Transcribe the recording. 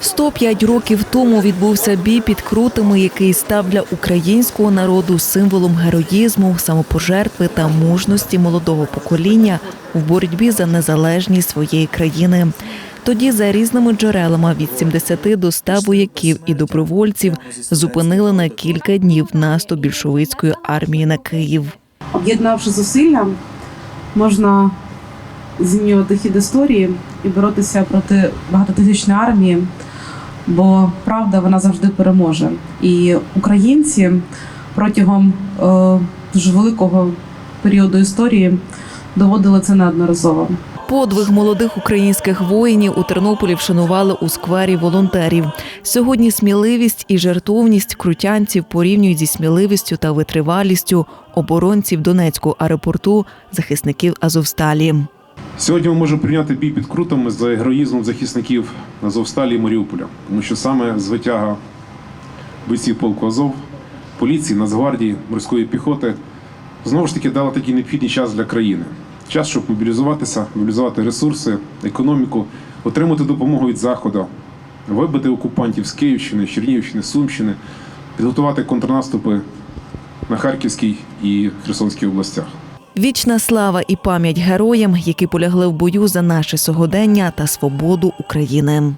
105 років тому відбувся бій під крутами, який став для українського народу символом героїзму, самопожертви та мужності молодого покоління в боротьбі за незалежність своєї країни. Тоді за різними джерелами від 70 до 100 вояків і добровольців зупинили на кілька днів наступ більшовицької армії на Київ. Об'єднавши зусилля, можна змінювати хід історії і боротися проти багатотисячної армії, бо правда вона завжди переможе. І українці протягом е, дуже великого періоду історії доводили це неодноразово. Подвиг молодих українських воїнів у Тернополі вшанували у сквері волонтерів. Сьогодні сміливість і жертовність крутянців порівнюють зі сміливістю та витривалістю оборонців Донецького аеропорту, захисників Азовсталі. Сьогодні ми можемо прийняти бій під крутами за героїзмом захисників Азовсталі і Маріуполя, тому що саме звитяга бійців полку Азов, поліції, Нацгвардії, морської піхоти знову ж таки дала такий необхідний час для країни. Час, щоб мобілізуватися, мобілізувати ресурси, економіку, отримати допомогу від Заходу, вибити окупантів з Київщини, Чернігівщини, Сумщини, підготувати контрнаступи на Харківській і Херсонській областях. Вічна слава і пам'ять героям, які полягли в бою за наше сьогодення та свободу України.